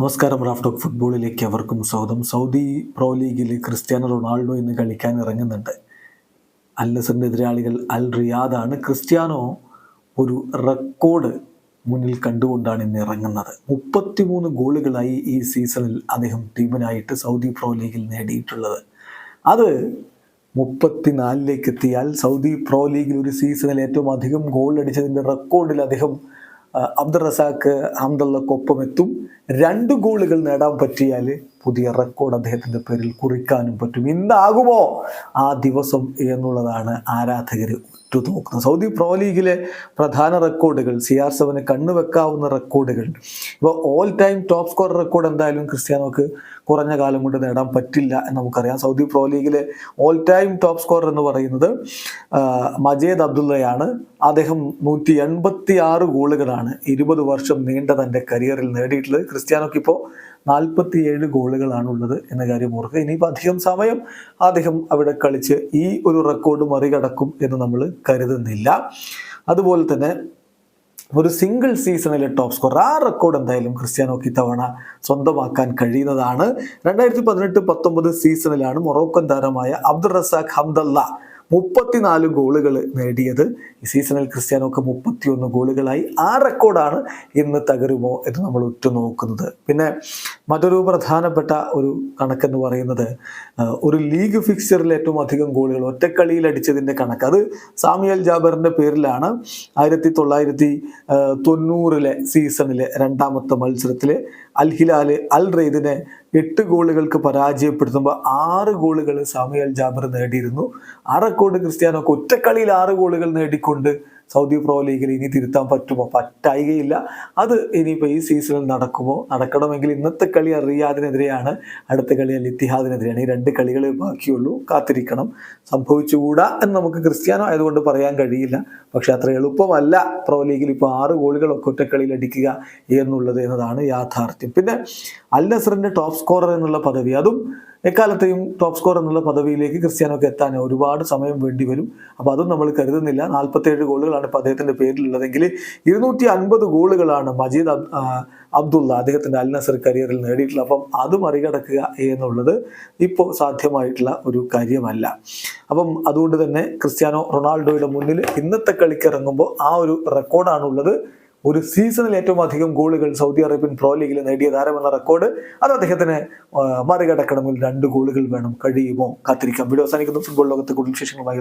നമസ്കാരം റാഫ്റ്റോക്ക് ഫുട്ബോളിലേക്ക് അവർക്കും സ്വാഗതം. സൗദി പ്രോ ലീഗിൽ ക്രിസ്ത്യാനോ റൊണാൾഡോ ഇന്ന് കളിക്കാൻ ഇറങ്ങുന്നുണ്ട്. അൽ നസറിന്റെ എതിരാളികൾ അൽ റിയാദാണ്. ക്രിസ്ത്യാനോ ഒരു റെക്കോർഡ് മുന്നിൽ കണ്ടുകൊണ്ടാണ് ഇന്ന് ഇറങ്ങുന്നത്. മുപ്പത്തിമൂന്ന് ഗോളുകളായി ഈ സീസണിൽ അദ്ദേഹം ടീമിനായിട്ട് സൗദി പ്രോ ലീഗിൽ നേടിയിട്ടുള്ളത്. അത് മുപ്പത്തിനാലിലേക്ക് എത്തിയാൽ സൗദി പ്രോ ലീഗിൽ ഒരു സീസണിൽ ഏറ്റവും അധികം ഗോൾ അടിച്ചതിന്റെ റെക്കോർഡിൽ അദ്ദേഹം അബ്ദുൾ റസാഖ് ഹംദള്ളക്കൊപ്പം എത്തും രണ്ട് ഗോളുകൾ നേടാൻ പറ്റിയാൽ പുതിയ റെക്കോർഡ് അദ്ദേഹത്തിന്റെ പേരിൽ കുറിക്കാനും പറ്റും. ഇന്നാകുമോ ആ ദിവസം എന്നുള്ളതാണ് ആരാധകർ ഉറ്റുനോക്കുന്നത്. സൗദി പ്രോ ലീഗിലെ പ്രധാന റെക്കോർഡുകൾ സി ആർ സെവന് കണ്ണുവെക്കാവുന്ന റെക്കോർഡുകൾ ഇപ്പോൾ all time top score record എന്തായാലും ക്രിസ്ത്യാനോക്ക് കുറഞ്ഞ കാലം കൊണ്ട് നേടാൻ പറ്റില്ല എന്ന് നമുക്കറിയാം. സൗദി പ്രോ ലീഗിലെ ഓൾ ടൈം ടോപ്പ് സ്കോർ എന്ന് പറയുന്നത് മജേദ് അബ്ദുള്ളയാണ്. അദ്ദേഹം നൂറ്റി എൺപത്തി ആറ് ഗോളുകളാണ് ഇരുപത് വർഷം നീണ്ട തന്റെ കരിയറിൽ നേടിയിട്ടുള്ളത്. ക്രിസ്ത്യാനോക്ക് ഇപ്പോൾ നാൽപ്പത്തി ഏഴ് ഗോളുകളാണ് ഉള്ളത് എന്ന കാര്യം ഓർക്കുക. ഇനിയിപ്പോൾ അധികം സമയം അദ്ദേഹം അവിടെ കളിച്ച് ഈ ഒരു റെക്കോർഡ് മറികടക്കും എന്ന് നമ്മൾ കരുതുന്നില്ല. അതുപോലെ തന്നെ ഒരു സിംഗിൾ സീസണിലെ ടോപ്പ് സ്കോർ ആ റെക്കോർഡ് എന്തായാലും ക്രിസ്ത്യാനോക്ക് ഇത്തവണ സ്വന്തമാക്കാൻ കഴിയുന്നതാണ്. രണ്ടായിരത്തി പതിനെട്ട് പത്തൊമ്പത് സീസണിലാണ് മൊറോക്കൻ താരമായ അബ്ദുൾ റസാഖ് ഹംദല്ല മുപ്പത്തിനാല് ഗോളുകൾ നേടിയത്. ഈ സീസണിൽ ക്രിസ്ത്യാനോക്ക് മുപ്പത്തിയൊന്ന് ഗോളുകളായി. ആ റെക്കോർഡാണ് ഇന്ന് തകരുമോ എന്ന് നമ്മൾ ഉറ്റുനോക്കുന്നത്. പിന്നെ മറ്റൊരു പ്രധാനപ്പെട്ട ഒരു കണക്കെന്ന് പറയുന്നത് ഒരു ലീഗ് ഫിക്സ്ചറിൽ ഏറ്റവും അധികം ഗോളുകൾ ഒറ്റക്കളിയിൽ അടിച്ചതിന്റെ കണക്ക്. അത് സാമിയൽ ജാബറിന്റെ പേരിലാണ് ആയിരത്തി തൊള്ളായിരത്തി തൊണ്ണൂറിലെ സീസണിലെ രണ്ടാമത്തെ മത്സരത്തിൽ അൽ ഹിലാൽ അൽ റെയ്ദിനെ എട്ട് ഗോളുകൾക്ക് പരാജയപ്പെടുത്തുമ്പോൾ ആറ് ഗോളുകൾ സാമുയൽ ജാബർ നേടിയിരുന്നു. ആ റെക്കോർഡ് ക്രിസ്ത്യാനോക്ക് ഒറ്റക്കളിയിൽ ആറ് ഗോളുകൾ നേടിക്കൊണ്ട് സൗദി പ്രോ ലീഗിൽ ഇനി തിരുത്താൻ പറ്റുമോ? പറ്റായികയില്ല. അത് ഇനിയിപ്പോൾ ഈ സീസണിൽ നടക്കുമോ? നടക്കണമെങ്കിൽ ഇന്നത്തെ കളി റിയാദിനെതിരെയാണ് അടുത്ത കളി അൽ ഇത്തിഹാദിനെതിരെയാണ്. ഈ രണ്ട് കളികളെ ബാക്കിയുള്ളൂ. കാത്തിരിക്കണം. സംഭവിച്ചുകൂടാ എന്ന് നമുക്ക് ക്രിസ്ത്യാനോ ആയതുകൊണ്ട് പറയാൻ കഴിയില്ല. പക്ഷെ അത്ര എളുപ്പമല്ല പ്രോ ലീഗിൽ ഇപ്പോൾ ആറ് ഗോളുകളൊക്കെ ഒറ്റക്കളിയിൽ അടിക്കുക എന്നുള്ളത് എന്നതാണ് യാഥാർത്ഥ്യം. പിന്നെ അൽ നസറിന്റെ ടോപ്പ് സ്കോറർ എന്നുള്ള പദവി അതും എക്കാലത്തെയും ടോപ്പ് സ്കോർ എന്നുള്ള പദവിയിലേക്ക് ക്രിസ്ത്യാനോക്ക് എത്താൻ ഒരുപാട് സമയം വേണ്ടി വരും. അപ്പോൾ അതും നമ്മൾ കരുതുന്നില്ല. നാൽപ്പത്തേഴ് ഗോളുകളാണ് ഇപ്പോൾ അദ്ദേഹത്തിന്റെ പേരിലുള്ളതെങ്കിൽ ഇരുന്നൂറ്റി അൻപത് ഗോളുകളാണ് മജീദ് അബ്ദുള്ള അദ്ദേഹത്തിന്റെ അൽ നസർ കരിയറിൽ നേടിയിട്ടുള്ളത്. അപ്പം അത് മറികടക്കുക എന്നുള്ളത് ഇപ്പോൾ സാധ്യമായിട്ടുള്ള ഒരു കാര്യമല്ല. അപ്പം അതുകൊണ്ട് തന്നെ ക്രിസ്ത്യാനോ റൊണാൾഡോയുടെ മുന്നിൽ ഇന്നത്തെ കളിക്കിറങ്ങുമ്പോൾ ആ ഒരു റെക്കോർഡാണുള്ളത് ഒരു സീസണിൽ ഏറ്റവും അധികം ഗോളുകൾ സൗദി അറേബ്യൻ പ്രോ ലീഗിൽ നേടിയ താരമെന്ന റെക്കോർഡ് അത് അദ്ദേഹത്തിന് മറികടക്കണമെങ്കിൽ രണ്ട് ഗോളുകൾ വേണം. കഴിയുമോ? കാത്തിരിക്കാം. വീഡിയോ അവസാനിക്കുന്നു. ഫുട്ബോൾ ലോകത്തെ കൂടുതൽ വിശേഷങ്ങളുമായി